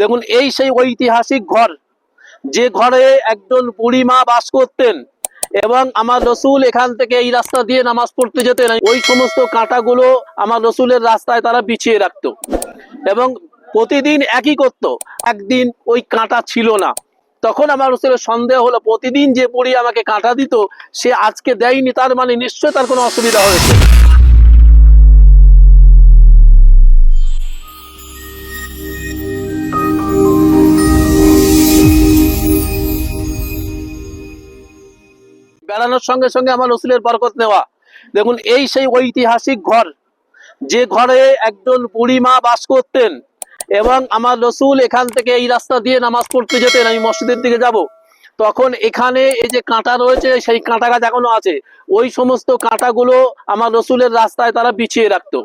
দেখুন, এই সেই ঐতিহাসিক ঘর, যে ঘরে একজন বুড়ি মা বাস করতেন এবং আমার রসুল এখান থেকে এই রাস্তা দিয়ে নামাজ পড়তে যেতেন। ওই সমস্ত কাঁটাগুলো আমার রসুলের রাস্তায় তারা বিছিয়ে রাখতো এবং প্রতিদিন একই করতো, একদিন ওই কাঁটা ছিল না। তখন আমার রসুলের সন্দেহ হলো, প্রতিদিন যে বুড়ি আমাকে কাঁটা দিত, সে আজকে দেয়নি, তার মানে নিশ্চয় তার কোনো অসুবিধা হয়েছে। বেড়ানোর সঙ্গে সঙ্গে আমার রসুলের বরকত নেওয়া। দেখুন, এই সেই ঐতিহাসিক ঘর, যে ঘরে একজন বুড়ি মা বাস করতেন এবং আমার রসুল এখান থেকে এই রাস্তা দিয়ে নামাজ পড়তে যেতেন, আমি মসজিদের দিকে যাব। তখন এখানে এই যে কাঁটা রয়েছে, সেই কাঁটা গাছ এখনও আছে। ওই সমস্ত কাঁটাগুলো আমার রসুলের রাস্তায় তারা বিছিয়ে রাখতো।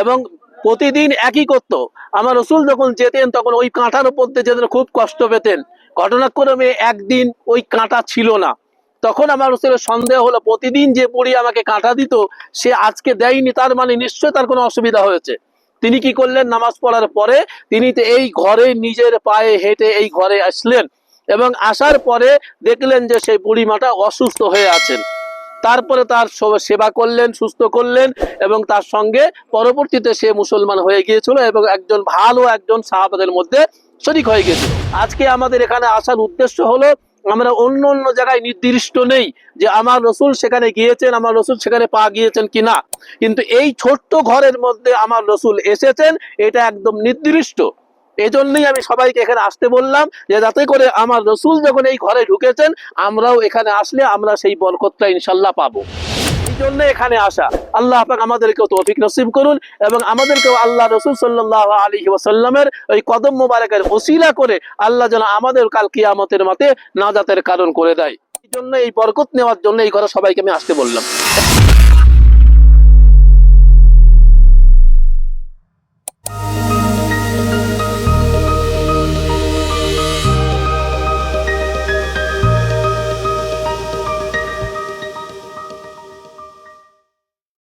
এবং প্রতিদিন একই করতো। আমার রসুল যখন যেতেন, তখন ওই কাঁটার উপর দিয়ে যেতেন, খুব কষ্ট পেতেন। ঘটনাক্রমে একদিন ওই কাঁটা ছিল না। তখন আমার রসুলের সন্দেহ হলো, প্রতিদিন যে বুড়ি আমাকে কাঁটা দিত, সে আজকে দেয়নি, তার মানে নিশ্চয় তার কোনো অসুবিধা হয়েছে। তিনি কি করলেন? নামাজ পড়ার পরে তিনি এই ঘরে নিজের পায়ে হেঁটে এই ঘরে আসলেন এবং আসার পরে দেখলেন যে সেই বুড়ি মাটা অসুস্থ হয়ে আছেন। তারপরে তার সেবা করলেন, সুস্থ করলেন এবং তার সঙ্গে পরবর্তীতে সে মুসলমান হয়ে গিয়েছিল এবং একজন ভালো একজন সাহাবাদের মধ্যে শরিক হয়ে গেছিল আজকে আমাদের এখানে আসার উদ্দেশ্য হলো আমরা অন্য অন্য জায়গায় নির্দিষ্ট নেই যে আমার রসুল সেখানে গিয়েছেন, আমার রসুল সেখানে পা গিয়েছেন কি না কিন্তু এই ছোট্ট ঘরের মধ্যে আমার রসুল এসেছেন, এটা একদম নির্দিষ্ট। এজন্যই আমি সবাইকে এখানে আসতে বললাম যে যাতে করে আমার রসুল যখন এই ঘরে ঢুকেছেন, আমরাও এখানে আসলে আমরা সেই বরকতটা ইনশাল্লাহ পাবো। জন্য এখানে আসা। আল্লাহ পাক আমাদেরকেও তৌফিক নসিব করুন এবং আমাদেরকেও আল্লাহ রসুল সাল্লাহ আলী ওয়াসাল্লামের ওই কদম মোবারকের ওসিলা করে আল্লাহ যেন আমাদের কাল কিয়ামতের মতে নাজাতের কারণ করে দেয়। এই জন্য, এই বরকত নেওয়ার জন্য এই ঘরে সবাইকে আমি আসতে বললাম।